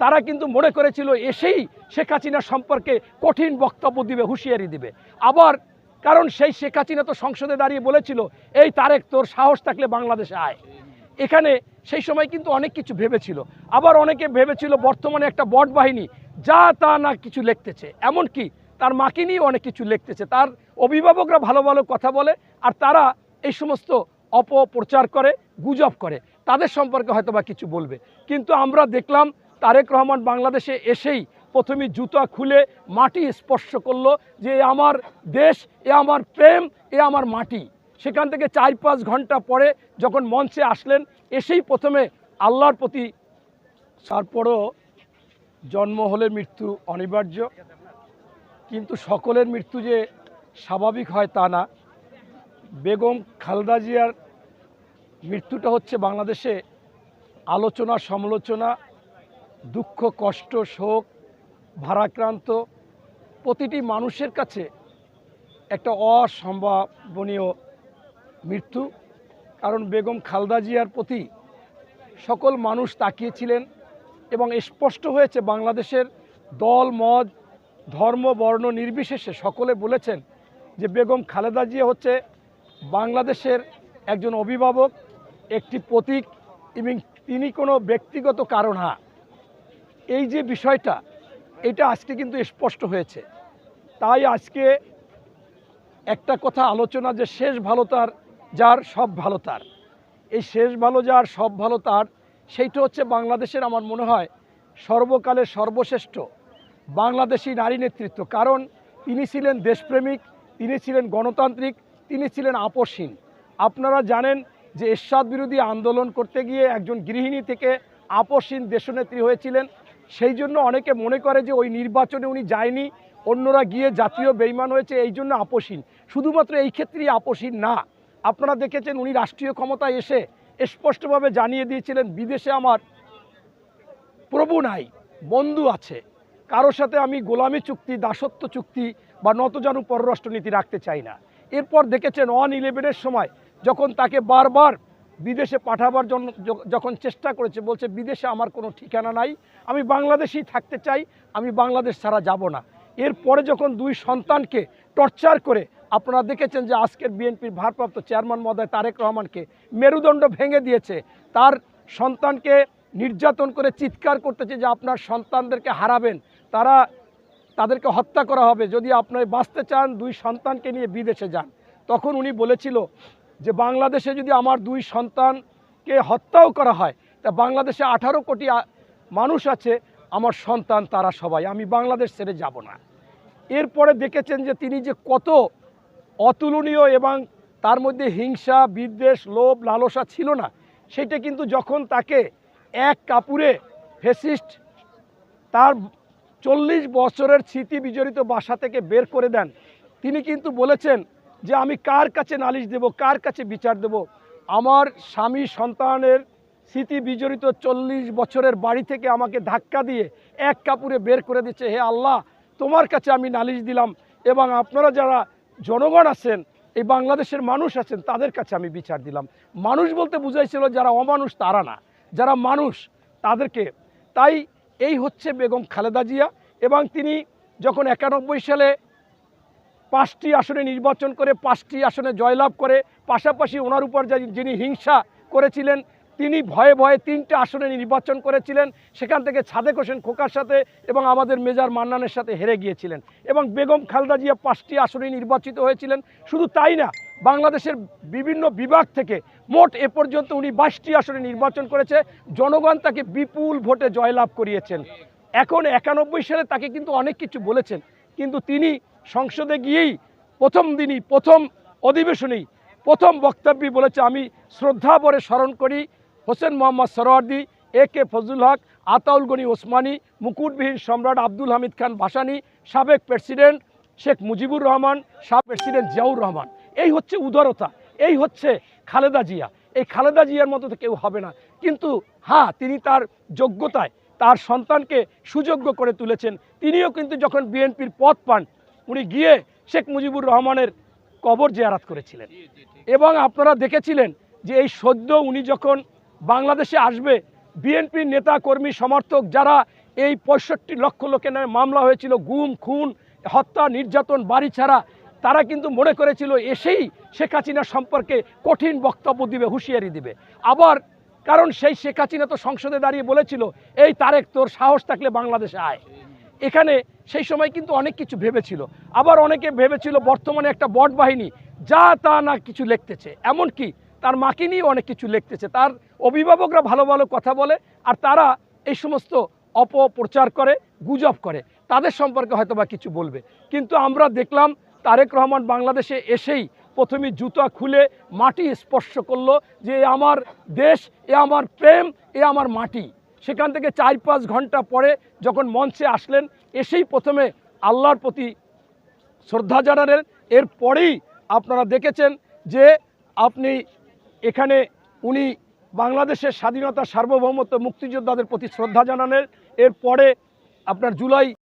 তারা কিন্তু মনে করেছিল, এসেই শেখ হাসিনা সম্পর্কে কঠিন বক্তব্য দিবে, হুঁশিয়ারি দিবে। আবার, কারণ সেই শেখ হাসিনা তো সংসদে দাঁড়িয়ে বলেছিল, এই তারেক, তোর সাহস থাকলে বাংলাদেশে আয়। এখানে সেই সময় কিন্তু অনেক কিছু ভেবেছিল। আবার অনেকে ভেবেছিল, বর্তমানে একটা বট বাহিনী যা তা না কিছু লিখতেছে। এমনকি তার মাকে নিয়েও অনেক কিছু লিখতেছে। তার অভিভাবকরা ভালো ভালো কথা বলে, আর তারা এই সমস্ত অপপ্রচার করে, গুজব করে। তাদের সম্পর্কে হয়তো বা কিছু বলবে। কিন্তু আমরা দেখলাম তারেক রহমান বাংলাদেশে এসেই প্রথমে জুতা খুলে মাটি স্পর্শ করল যে আমার দেশ, এ আমার প্রেম, এ আমার মাটি। সেখান থেকে চার পাঁচ ঘণ্টা পরে যখন মঞ্চে আসলেন, এসেই প্রথমে আল্লাহর প্রতি তারপরও জন্ম হলে মৃত্যু অনিবার্য। কিন্তু সকলের মৃত্যু যে স্বাভাবিক হয় তা না। বেগম খালেদা জিয়ার মৃত্যুটা হচ্ছে বাংলাদেশে আলোচনা সমালোচনা দুঃখ, কষ্ট, শোক, ভারাক্রান্ত প্রতিটি মানুষের কাছে একটা অসম্ভাবনীয় মৃত্যু। কারণ বেগম খালেদা জিয়ার প্রতি সকল মানুষ তাকিয়েছিলেন এবং স্পষ্ট হয়েছে, বাংলাদেশের দল, মত, ধর্ম, বর্ণ নির্বিশেষে সকলে বলেছেন যে বেগম খালেদা জিয়া হচ্ছে বাংলাদেশের একজন অভিভাবক, একটি প্রতীক এবং তিনি কোনো ব্যক্তিগত কারণ না। এই যে বিষয়টা, এটা আজকে কিন্তু স্পষ্ট হয়েছে। তাই আজকে একটা কথা আলোচনা যে শেষ ভালো তার, যার সব ভালো তার। এই শেষ ভালো যার, সব ভালো তার, সেইটা হচ্ছে বাংলাদেশের আমার মনে হয় সর্বকালের সর্বশ্রেষ্ঠ বাংলাদেশি নারী নেতৃত্ব। কারণ তিনি ছিলেন দেশপ্রেমিক, তিনি ছিলেন গণতান্ত্রিক, তিনি ছিলেন আপসহীন আপনারা জানেন যে এরশাদ বিরোধী আন্দোলন করতে গিয়ে একজন গৃহিণী থেকে আপসহীন দেশনেত্রী হয়েছিলেন। সেই জন্য অনেকে মনে করে যে ওই নির্বাচনে উনি যায়নি, অন্যরা গিয়ে জাতীয় বেইমান হয়েছে, এই জন্য আপসহীন শুধুমাত্র এই ক্ষেত্রেই আপসহীন না। আপনারা দেখেছেন উনি রাষ্ট্রীয় ক্ষমতায় এসে স্পষ্টভাবে জানিয়ে দিয়েছিলেন, বিদেশে আমার প্রভু নাই, বন্ধু আছে। কারোর সাথে আমি গোলামি চুক্তি, দাসত্ব চুক্তি বা নতজানু পররাষ্ট্রনীতি রাখতে চাই না। এরপর দেখেছেন ওয়ান ইলেভেনের সময় যখন তাকে বারবার বিদেশে পাঠাবার জন্য যখন চেষ্টা করেছে, বলছে, বিদেশে আমার কোনো ঠিকানা নাই, আমি বাংলাদেশেই থাকতে চাই, আমি বাংলাদেশ ছাড়া যাব না। এরপরে যখন দুই সন্তানকে টর্চার করে, আপনারা দেখেছেন যে আজকের বিএনপির ভারপ্রাপ্ত চেয়ারম্যান মহোদয় তারেক রহমানকে মেরুদণ্ড ভেঙে দিয়েছে। তার সন্তানকে নির্যাতন করে চিৎকার করতেছে যে আপনার সন্তানদেরকে হারাবেন, তারা তাদেরকে হত্যা করা হবে, যদি আপনার বাঁচতে চান, দুই সন্তানকে নিয়ে বিদেশে যান। তখন উনি বলেছিল যে বাংলাদেশে যদি আমার দুই সন্তানকে হত্যাও করা হয়, তা বাংলাদেশে আঠারো কোটি মানুষ আছে, আমার সন্তান তারা সবাই, আমি বাংলাদেশ ছেড়ে যাব না। এরপরে দেখেছেন যে তিনি যে কত অতুলনীয় এবং তার মধ্যে হিংসা, বিদ্বেষ, লোভ, লালসা ছিল না, সেটা কিন্তু যখন তাকে এক কাপুরে ফেসিস্ট তার চল্লিশ বছরের স্মৃতি বিজড়িত বাসা থেকে বের করে দেন, তিনি কিন্তু বলেছেন যে আমি কার কাছে নালিশ দেব, কার কাছে বিচার দেব? আমার স্বামী সন্তানের স্মৃতি বিজড়িত চল্লিশ বছরের বাড়ি থেকে আমাকে ধাক্কা দিয়ে এক কাপুরে বের করে দিচ্ছে, হে আল্লাহ, তোমার কাছে আমি নালিশ দিলাম এবং আপনারা যারা জনগণ আছেন, এই বাংলাদেশের মানুষ আছেন, তাদের কাছে আমি বিচার দিলাম। মানুষ বলতে বুঝাইছিল যারা অমানুষ, তারা না। যারা মানুষ, তাদেরকে। তাই এই হচ্ছে বেগম খালেদা জিয়া এবং তিনি যখন একানব্বই সালে পাঁচটি আসনে নির্বাচন করে, পাঁচটি আসনে জয়লাভ করে, পাশাপাশি ওনার উপর যে- যিনি হিংসা করেছিলেন, তিনি ভয়ে ভয়ে তিনটে আসনে নির্বাচন করেছিলেন। সেখান থেকে সাদেক হোসেন খোকার সাথে এবং আমাদের মেজার মান্নানের সাথে হেরে গিয়েছিলেন। এবং বেগম খালেদা জিয়া পাঁচটি আসনে নির্বাচিত হয়েছিলেন। শুধু তাই না, বাংলাদেশের বিভিন্ন বিভাগ থেকে মোট এ পর্যন্ত উনি বাইশটি আসনে নির্বাচন করেছে। জনগণ তাকে বিপুল ভোটে জয়লাভ করিয়েছেন। এখন একানব্বই সালে তাকে কিন্তু অনেক কিছু বলেছেন। কিন্তু তিনি সংসদে গিয়েই প্রথম দিনই, প্রথম অধিবেশনেই প্রথম বক্তব্যই বলেছে আমি শ্রদ্ধা ভরে স্মরণ করি হোসেন মোহাম্মদ সরোয়ার্দি এ কে ফজলুল হক, আতাউল গনি ওসমানী, মুকুটবিহীন সম্রাট আব্দুল হামিদ খান ভাসানী, সাবেক প্রেসিডেন্ট শেখ মুজিবুর রহমান, সাবেক প্রেসিডেন্ট জিয়াউর রহমান। এই হচ্ছে উদারতা, এই হচ্ছে খালেদা জিয়া। এই খালেদা জিয়ার মতো তো কেউ হবে না। কিন্তু হ্যাঁ তিনি তার যোগ্যতায়, তার সন্তানকে সুযোগ্য করে তুলেছেন। তিনিও কিন্তু যখন বিএনপির পদ পান উনি গিয়ে শেখ মুজিবুর রহমানের কবর জিয়ারাত করেছিলেন। এবং আপনারা দেখেছিলেন যে এই সদ্য উনি যখন বাংলাদেশে আসবে বিএনপির নেতা কর্মী সমর্থক যারা এই পঁয়ষট্টি লক্ষ লোকের নামে মামলা হয়েছিল গুম খুন হত্যা নির্যাতন বাড়ি ছাড়া তারা কিন্তু মনে করেছিল এসেই শেখ হাসিনা সম্পর্কে কঠিন বক্তব্য দিবে হুঁশিয়ারি দিবে। আবার কারণ সেই শেখ হাসিনা তো সংসদে দাঁড়িয়ে বলেছিল এই তারেক তোর সাহস থাকলে বাংলাদেশে আয়। এখানে সেই সময় কিন্তু অনেক কিছু ভেবেছিল। আবার অনেকে ভেবেছিল বর্তমানে একটা বট বাহিনী যা তা না কিছু লিখতেছে। এমনকি তার মাকে নিয়ে অনেক কিছু লিখতেছে। তার অভিভাবকরা ভালো ভালো কথা বলে আর তারা এই সমস্ত অপপ্রচার করে, গুজব করে। তাদের সম্পর্কে হয়তো বা কিছু বলবে। কিন্তু আমরা দেখলাম তারেক রহমান বাংলাদেশে এসেই প্রথমে জুতা খুলে মাটি স্পর্শ করল যে আমার দেশ, এ আমার প্রেম, এ আমার মাটি। সেখান থেকে চার পাঁচ ঘণ্টা পরে যখন মঞ্চে আসলেন, এসেই প্রথমে আল্লাহর প্রতি শ্রদ্ধা জানালেন। এরপরেই আপনারা দেখেছেন যে আপনি এখানে উনি বাংলাদেশের স্বাধীনতা সার্বভৌমত্ব মুক্তিযোদ্ধাদের প্রতি শ্রদ্ধা জানালেন। এরপরে আপনার জুলাই